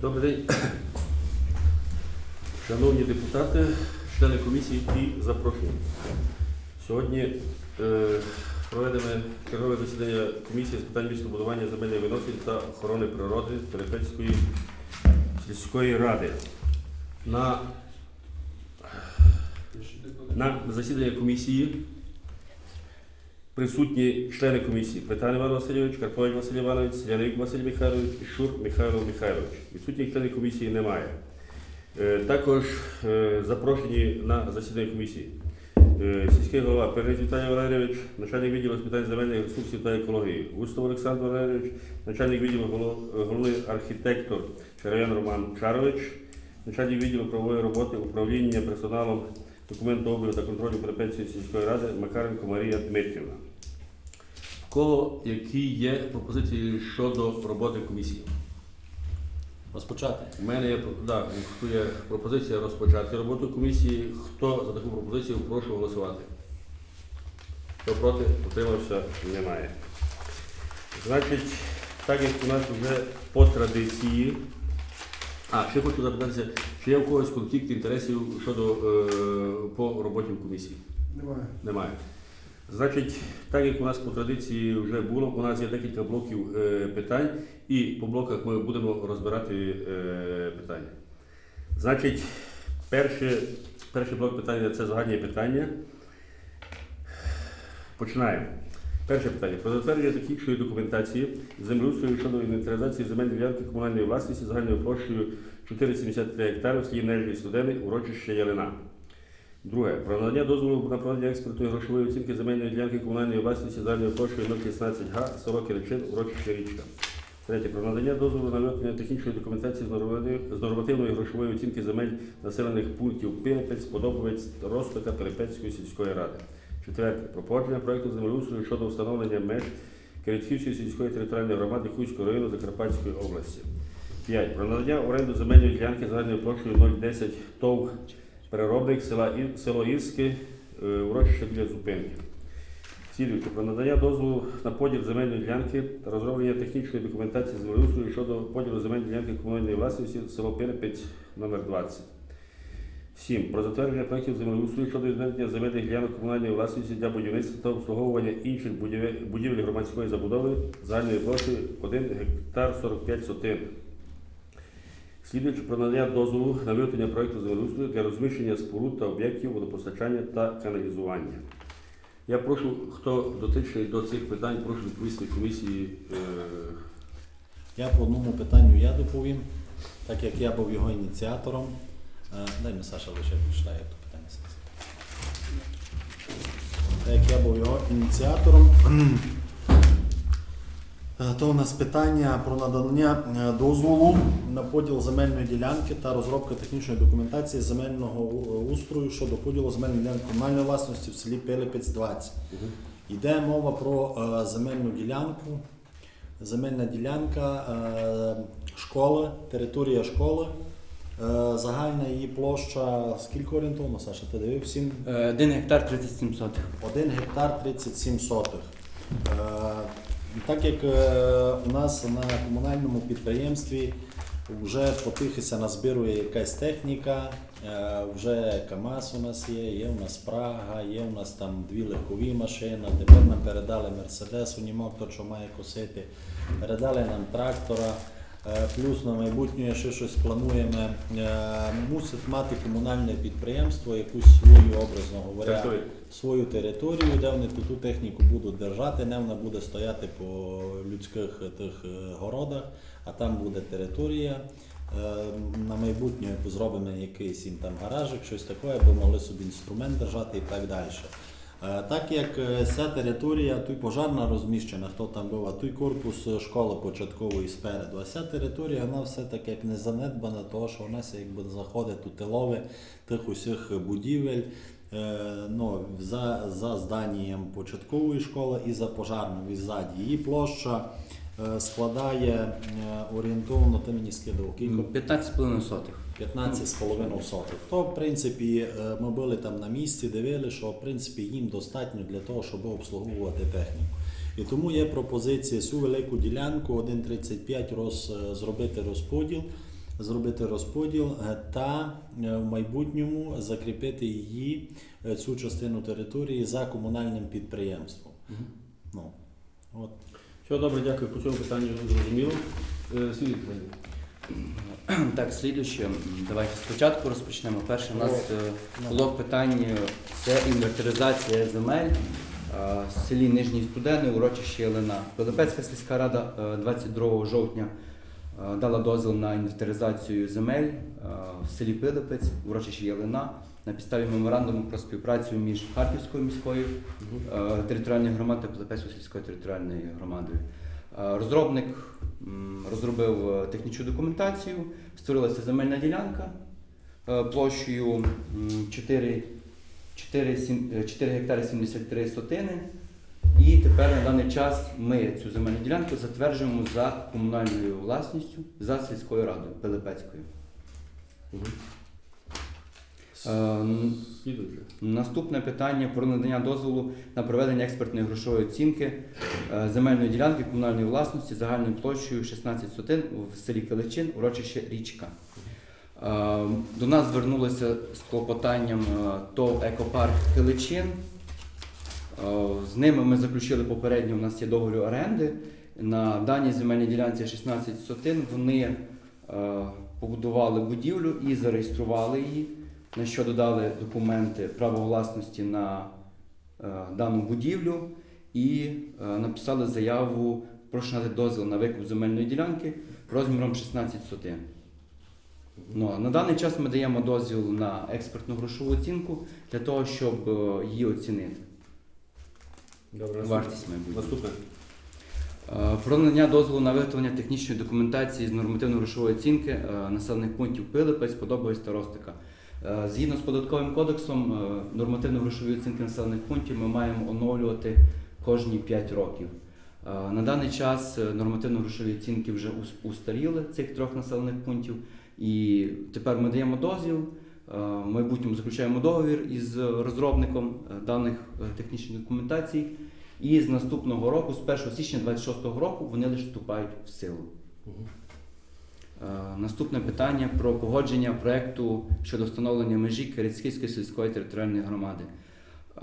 Добрий день. Шановні депутати, члени комісії і запрошені. Сьогодні е, проведене чергове засідання комісії з питань містобудування земельних відносин та охорони природи Терепецької сільської ради. На, на засідання комісії присутні члени комісії Петан Іван Васильович, Карпович Василь Іванович, Селяник Василь Михайлович і Шур Михайло Михайлович. Відсутніх членів комісії немає. Е, Також е, запрошені на засідання комісії е, сільський голова Перець Віталій Валерійович, начальник відділу з питань земельних ресурсів та екології, Густав Олександр Валерійович, начальник відділу головний архітектор Шараян Роман Чарович, начальник відділу правової роботи управління персоналом документообігу та контролю Перепецької сільської ради Макаренко Марія Дмитрівна. Кого які є пропозиції щодо роботи комісії? Розпочати. У мене є, да, є пропозиція розпочати роботу комісії. Хто за таку пропозицію, прошу голосувати. Хто проти, утримався, немає. Значить, так як у нас вже по традиції. А, ще хочу запитатися, чи є у когось конфлікт інтересів щодо е, по роботі в комісії? Немає. Немає. Значить, так як у нас по традиції вже було, у нас є декілька блоків е, питань, і по блоках ми будемо розбирати е, питання. Значить, перше, перший блок питання це загальні питання. Починаємо. Перше питання. Про затвердження технічної документації землеустрою щодо інвентаризації земельної ділянки комунальної власності загальною площею 473 гектари в селі Нежі Студени, урочище Ялина. Друге. Про надання дозволу на проведення експертної грошової оцінки земельної ділянки комунальної власності загальною площею 016 га, село Киричин, урочище Річка. Третє. Про надання дозволу на виготовлення технічної документації з нормативної- грошової оцінки земель населених пунктів Пилипець, Подобовець, Ростика, Перепецької сільської ради. Четверте. Про погодження проекту землеустрою щодо встановлення меж Кирицьківської сільської територіальної громади Хуського району Закарпатської області. 5. Про надання оренду земельної ділянки загальною площею 010 ТОВ переробник села І- село Ірське, е, урочище біля зупинки. Слідуючи про надання дозволу на поділ земельної ділянки та розроблення технічної документації землеустрою щодо поділу земельної ділянки комунальної власності село Пирипець номер 20. 7. Про затвердження проєктів землеустрою щодо відведення земельних ділянок комунальної власності для будівництва та обслуговування інших будівель, громадської забудови загальною площею 1 гектар 45 сотин. Слідуючи про надання дозволу на виготовлення проєкту землеустрою для розміщення споруд та об'єктів водопостачання та каналізування. Я прошу, хто дотичний до цих питань, прошу відповісти комісії. Е, Я по одному питанню я доповім, так як я був його ініціатором. Е, Дай мені Саша лише прочитає то питання. Так як я був його ініціатором, то у нас питання про надання е, дозволу на поділ земельної ділянки та розробка технічної документації земельного устрою щодо поділу земельної ділянки комунальної власності в селі Пилипець 20. Йде мова про е, земельну ділянку. Земельна ділянка е, школи, територія школи. Е, загальна її площа скільки орієнтовно, Саша? Ти дивив? Сім? 1 гектар 37 сотих. 1 гектар 37 сотих. Так як е, у нас на комунальному підприємстві вже потихися назбирує якась техніка, е, вже КАМАЗ у нас є, є у нас Прага, є у нас там дві легкові машини, тепер нам передали Мерседес, унімок, то що має косити, передали нам трактора. Е, Плюс на майбутнє ще щось плануємо. Е, Мусить мати комунальне підприємство якусь свою, образно говоря, свою територію, де вони ту, ту техніку будуть держати, не вона буде стояти по людських тих е, городах, а там буде територія. На майбутнє зробимо якийсь їм там гаражик, щось таке, аби могли собі інструмент держати і так далі. Е, Так як е, ця територія, тут пожарна розміщена, хто там був, а той корпус е, школи початкової спереду. А ця територія, вона все таки як не занедбана, тому що вона якби заходить у тилове тих усіх будівель. е, Ну, за, за зданням початкової школи і за пожарною і ззаді. Її площа е, складає е, орієнтовно, ти мені скидав кілька 15,5 сотих. 15,5 сотих. То, в принципі, е, ми були там на місці, дивили, що в принципі їм достатньо для того, щоб обслуговувати техніку. І тому є пропозиція цю велику ділянку 1,35 роз, е, зробити розподіл зробити розподіл е, та в майбутньому закріпити її, цю частину території за комунальним підприємством. Ну, от. Все добре, дякую. По цьому питанню зрозуміло. Питання. Так, слідуюче, давайте спочатку розпочнемо. Перше у нас е, блок питань е, це інвентаризація земель в селі Нижній Студени, урочище Єлена. Пилипецька сільська рада е, 22 жовтня е, дала дозвіл на інвентаризацію земель в селі Пилипець, урочище Єлена, на підставі меморандуму про співпрацю між Харківською міською територіальною громадою та Пилипецькою сільською територіальною громадою. Е, Розробник розробив е, технічну документацію, створилася земельна ділянка е, площею 4, 4, сім- е, 4 гектари 73 сотини. І тепер на даний час ми цю земельну ділянку затверджуємо за комунальною власністю за сільською радою Пилипецькою. Е. Наступне питання про надання дозволу на проведення експертної грошової оцінки е, земельної ділянки комунальної власності загальною площею 16 сотин в селі Каличин, урочище Річка. Е, До нас звернулися з клопотанням ТОВ Екопарк Киличин. З ними ми заключили попередньо, у нас є договір оренди. На даній земельній ділянці 16 сотин вони побудували будівлю і зареєстрували її, на що додали документи право власності на е, дану будівлю і е, написали заяву прошу надати дозвіл на викуп земельної ділянки розміром 16 сотин. Ну, на даний час ми даємо дозвіл на експертну грошову оцінку для того, щоб е, її оцінити. Добре. Вартість майбутнього. Наступне. Про надання дозволу на виготовлення технічної документації з нормативно-грошової оцінки населених пунктів Пилипець, Подобовець та Ростика. Е, Згідно з податковим кодексом, е, нормативно-грошові оцінки населених пунктів ми маємо оновлювати кожні 5 років. Е, На даний час нормативно-грошові оцінки вже устаріли цих трьох населених пунктів, і тепер ми даємо дозвіл. В майбутньому заключаємо договір із розробником даних технічних документацій. І з наступного року, з 1 січня 26 року, вони лише вступають в силу. Е, Наступне питання про погодження проекту щодо встановлення межі Кирицьківської сільської територіальної громади. Е,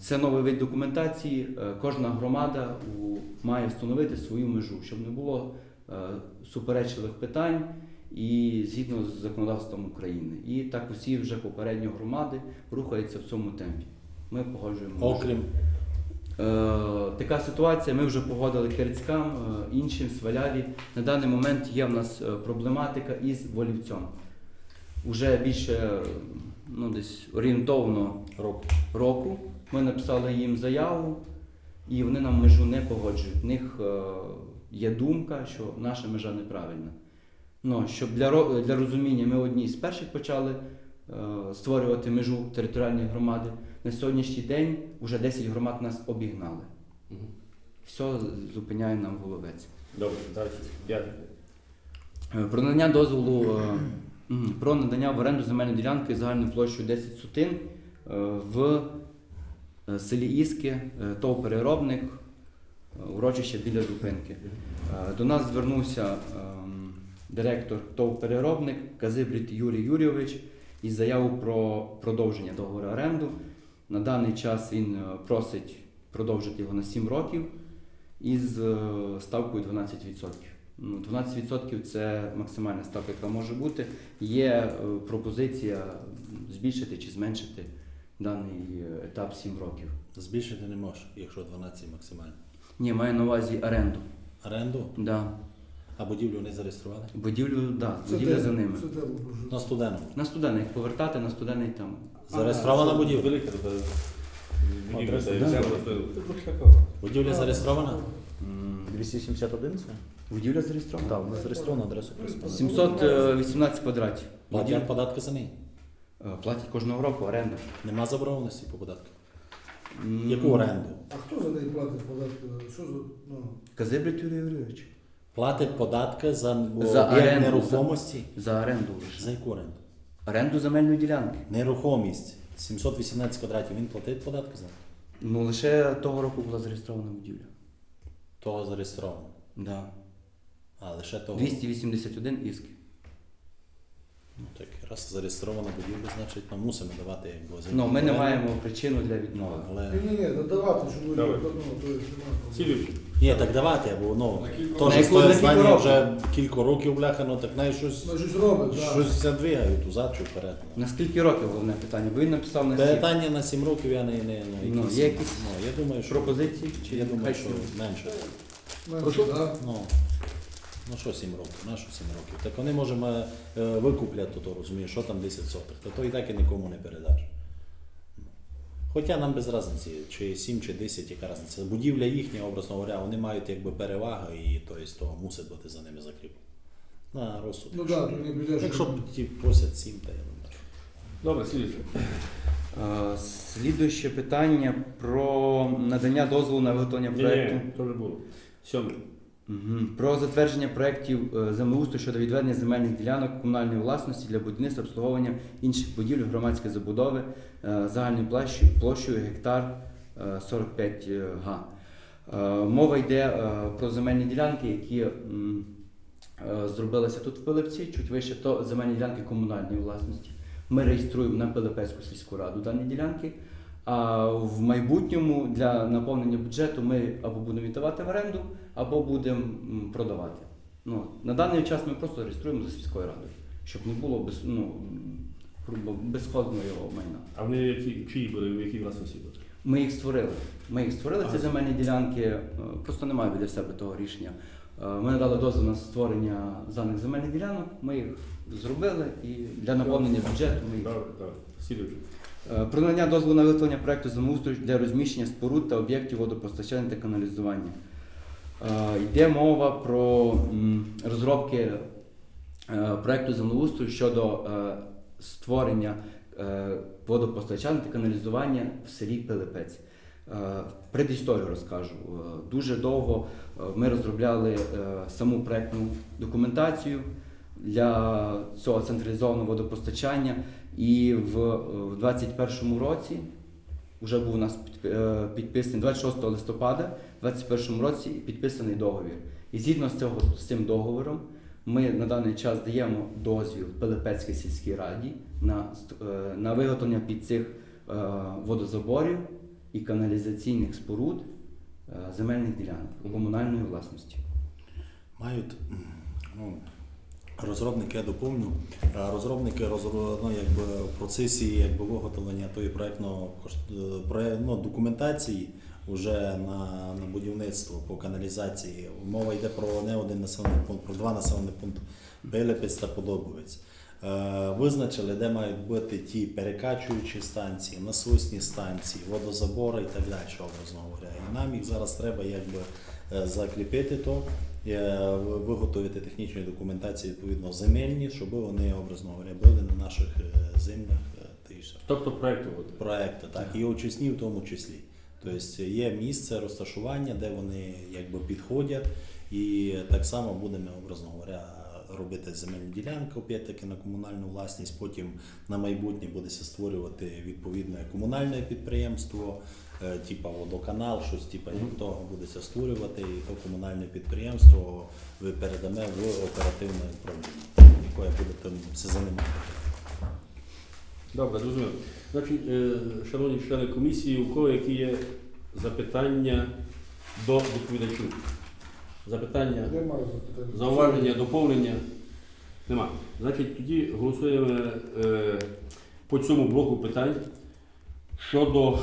Це новий вид документації. Е, Кожна громада має встановити свою межу, щоб не було суперечливих питань і згідно з законодавством України. І так усі вже попередньо громади рухаються в цьому темпі. Ми погоджуємо. Окрім така ситуація. Ми вже погодили Кирицькам, е, іншим Сваляві. На даний момент є в нас е, проблематика із волівцем. Уже більше е, ну, десь орієнтовно року. року ми написали їм заяву, і вони нам межу не погоджують. В них е, є думка, що наша межа неправильна. Ну, щоб для, для розуміння, ми одні з перших почали е, створювати межу територіальної громади. На сьогоднішній день вже 10 громад нас обігнали. Все зупиняє нам головець. Добре, далі. П'яте. Е, Про надання дозволу е, про надання в оренду земельної ділянки загальною площею 10 сотин е, в селі Іски, ТОВ переробник, урочище біля зупинки. До нас звернувся ем, директор ТОВ переробник Казибрід Юрій Юрійович із заявою про продовження договору оренду. На даний час він е, просить продовжити його на 7 років із е, ставкою 12%. Ну, 12% це максимальна ставка, яка може бути. Є е, пропозиція збільшити чи зменшити даний етап 7 років. Збільшити не можеш, якщо 12 максимально. Ні, маю на увазі оренду. Оренду, Да. а будівлю не зареєстрували? Будівлю, да, Це будівля де? за ними. Це де? На студеному. На студенний повертати, на студенний там. Зареєстрована будівля? Велика така будівля, та, земля, то- трохи такого. Будівля зареєстрована? 271 це? Будівля зареєстрована. Так, вона зареєстрована адресу присутня. 718 квадратів. Платять Будівля податки за неї. е, платять кожного року оренда. Нема заборгованості по податках. М, Яку оренду? А хто за неї платить податки? Що за ну Казибрид Юрій Юрійович. Платить податки за, За об'єкт оренду, нерухомості. За оренду лише. За яку оренду? Оренду земельної ділянки. Нерухомість. 718 квадратів. Він платить податки за Ну лише того року була зареєстрована будівля. того зареєстровано. Да. А лише того. 281 іски. Раз зареєстрована будівля, значить ми мусимо давати як дозвіл. Ну, ми не маємо причину для відмови. Але Ні, ні, ні, надавати, щоб люди, Давай. ну, то есть, немає. Слідуючий. ні, так давати, бо ну На теж років. стоїть кілька здання років. вже кілька років бляха, ну так навіть щось, Ну, щось робить, так. щось все двигають узад чи вперед. ну. На скільки років головне питання? Бо він написав на сім. Питання на 7 років я не, не ну, Ну, якісь, є якісь ну, я думаю, що Пропозиції? Чи я думаю, що менше. Менше, Прошу? да. Ну, ну що 7 років, на що 7 років? Так вони можемо е, викупляти, то, розумієш, що там 10 сотих, то, то і так і нікому не передаш. Хоча нам без різниці, чи 7, чи 10, яка різниця. Будівля їхня, образно говоря, вони мають якби перевагу і то, то мусить бути за ними закріплено. На розсуд. Ну так, то не. Якщо ті просять 7, то я думаю. що- Добре, слідуючий. Е, Слідуюче питання про надання дозволу на виготовлення Ні, проєкту. ні, то вже було. Сьомий. Про затвердження проєктів е, землеустрою щодо відведення земельних ділянок комунальної власності для будівництва обслуговування інших будівель громадської забудови е, загальною площею, гектар е, 45 га. Е, Мова йде про земельні ділянки, які зробилися тут в Пилипці, чуть вище, то земельні ділянки комунальної власності. Ми реєструємо на Пилипецьку сільську раду дані ділянки. А в майбутньому для наповнення бюджету ми або будемо віддавати в оренду, або будемо продавати. Ну, на даний час ми просто реєструємо за сільською радою, щоб не було без, ну, грубо безходного його майна. А вони які, чиї були, в якій власності були? Ми їх створили. Ми їх створили, ці земельні ділянки, е, просто немає біля себе того рішення. Е, Ми надали дозвіл на створення даних земельних ділянок, ми їх зробили і для наповнення бюджету ми їх. Е, Про надання дозволу на виготовлення проекту землеустрою для розміщення споруд та об'єктів водопостачання та каналізування. Е, Йде мова про розробки е, проекту землеустрою щодо е, створення водопостачання та каналізування в селі Пилипець. Предісторію розкажу. Дуже довго ми розробляли саму проектну документацію для цього централізованого водопостачання. І в, е, в 21-му році вже був у нас е, підписаний 26 листопада, в 21-му році підписаний договір. І згідно з, цього, з цим договором ми на даний час даємо дозвіл Пилипецькій сільській раді на, е, на виготовлення під цих е, водозаборів і каналізаційних споруд земельних ділянок комунальної власності. мають ну, розробники, я доповню, розробники розро- ну, якби, в процесі якби, виготовлення тої проєктно ну, документації вже на, на будівництво по каналізації. Мова йде про не один населений пункт, про два населені пункти Белепець та Подобовець. Е, Визначили, де мають бути ті перекачуючі станції, насосні станції, водозабори і так далі, образно говоря. І нам їх зараз треба якби е, закріпити то, е, виготовити технічні документації відповідно земельні, щоб вони, образно говоря, були на наших е, землях е, та. Тобто проєкту. от. проекти, так, і очисні в тому числі. Тобто є місце розташування, де вони якби підходять, і так само будемо, образно говоря, робити земельну ділянку, опять-таки на комунальну власність. Потім на майбутнє будеться створювати відповідне комунальне підприємство, е, типа водоканал, щось типа того будеться створювати, і то комунальне підприємство ви передаме в оперативне управління, яке буде все займати. Добре, зрозуміло. Значить, е, шановні члени комісії, у кого які є запитання до доповідачів? Запитання, зауваження, доповнення? Нема. Значить, тоді голосуємо е, по цьому блоку питань щодо е,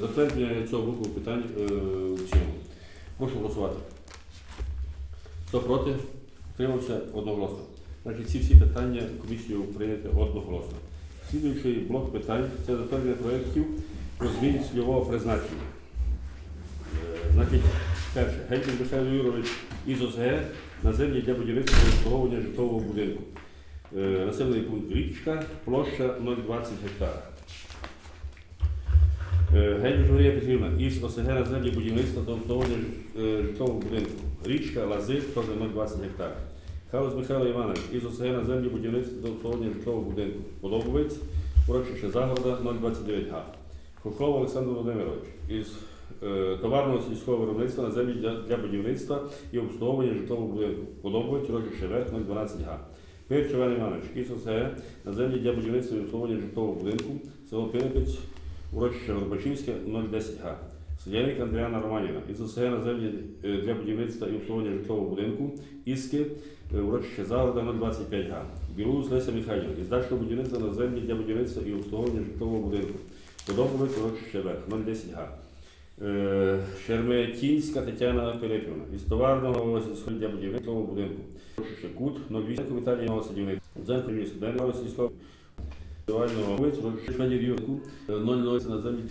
затвердження цього блоку питань е, в цілому. Прошу голосувати. Хто проти? Утримався одноголосно. Значить, ці всі питання комісію прийняти одноголосно. Слідуючий блок питань це затвердження проєктів про зміни цільового призначення. Е, Значить, перше, Гетьман Михайло Юрович із ОСГ на землі для будівництва та обслуговування житлового будинку. Е, Населений пункт Річка, площа 0,20 гектара. Е, Гетьман Журія Петрівна із ОСГ на землі будівництва та обслуговування житлового будинку. Річка, Лази, теж 0,20 гектара. Хаус Михайло Іванович із ОСГ на землі будівництва та обслуговування житлового будинку. Подобовець, урочище Загорода 0,29 га. Хохлов Олександр Володимирович із е, товарного сільського виробництва на землі для, будівництва і обслуговування житлового будинку. Подобовець, урочище Верх 0,12 га. Пирч Іван Іванович, КСС на землі для будівництва і обслуговування житлового будинку, село Пинипець, урочище Горбачівське, 010 га. Сидяник Андріана Романівна, ІСС на землі е, для будівництва і обслуговування житлового будинку, Іски, е, урочище Загорода, 025 га. Білоус Леся Михайлівна, із дачного будівництва на землі для будівництва і обслуговування житлового будинку. Подобовець, урочище Верх, 010 га. Е, Шерметінська Тетяна Пилипівна, із товарного для будівництва будинку. Урочище Кут, 08 Віталія Нового садівництва. Центр міста Денного сільського Вулиць, Шведів Юрку, 00 на землі,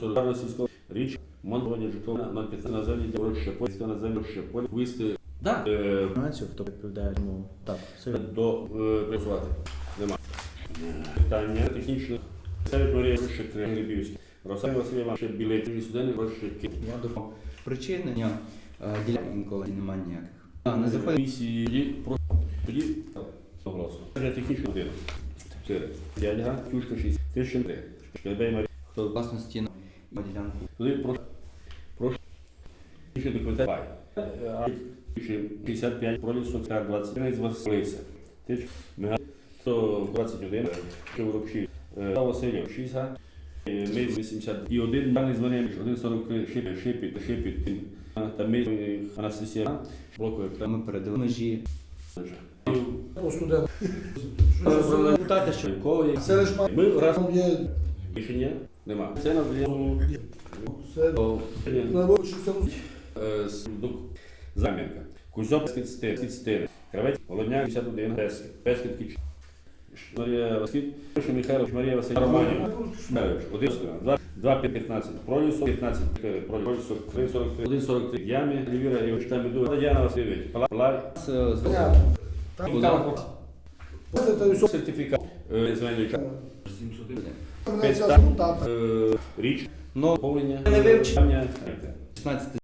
040 сільського річ, монтування житлова 015 на землі, урочище Польська на землі, урочище Поль, висти Да. е, хто відповідає, ну так, все до е, працювати. Нема. Питання технічне. Савіт Марія Рушик Грибівський. Росай Василь Іванович Білетів, Судени, Рушик Я до причини ні, е, ділянки інколи немає ніяких. А, не заходить. Тоді про тоді голосу. Це технічна година. 4. 5 га, Тюшка 6. Тищен 3. Шкербей Марія. Хто Власності на ділянку. Туди прошу. Прошу. Ще документація. А 65 проліс 21 зварслився. Тич Мега 121 що вручі. Васильов 6 га. Ми 80 і один даний дзвонив 143 шипі шипі шипі та ми Анастасія блокує Та ми передали межі. О, студент. Депутати, що кого. Це лиш. Ми раз Там є рішення нема. Це на все на вулиці, це Замірка. Кузьоп стир, стир. Кравець, Володняк 51, Пескет. Пескет Кіч. Марія Василь, Пише Михайлович, Марія Василь Романівна. Шмелевич, 1 2, 2, 15, Пролісо, 15, 4, Пролісо, 3, 43, 1, 43, Ямі, Лівіра, Івич, там іду, Тетяна Васильович, Палай, З- все. сертифікат, е. Е, Річ, Но повлення. Не вивчення. 16